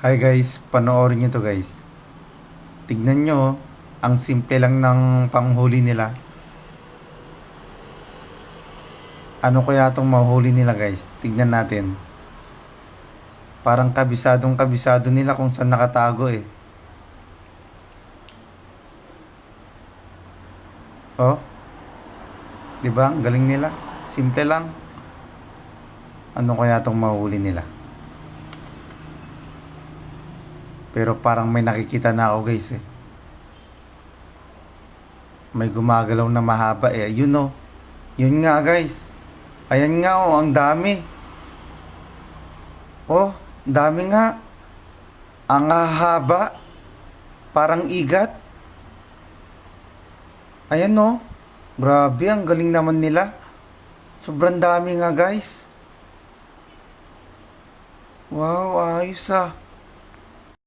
Hi guys, panoorin nyo to guys. Tignan nyo, oh. ang simple lang ng panghuli nila. Ano kaya itong mahuli nila guys? Tignan natin. Parang kabisadong kabisado nila kung saan nakatago eh. Oh. 'Di ba? Ang galing nila. Simple lang. Ano kaya itong mahuli nila? Pero parang may nakikita na ako guys eh. May gumagalaw na mahaba eh. Yun oh. Yun nga guys. Ayan nga oh, ang dami. Oh, dami nga. Ang hahaba. Parang igat. Ayan oh. Grabe, ang galing naman nila. Sobrang dami nga guys. Wow, ayos ah.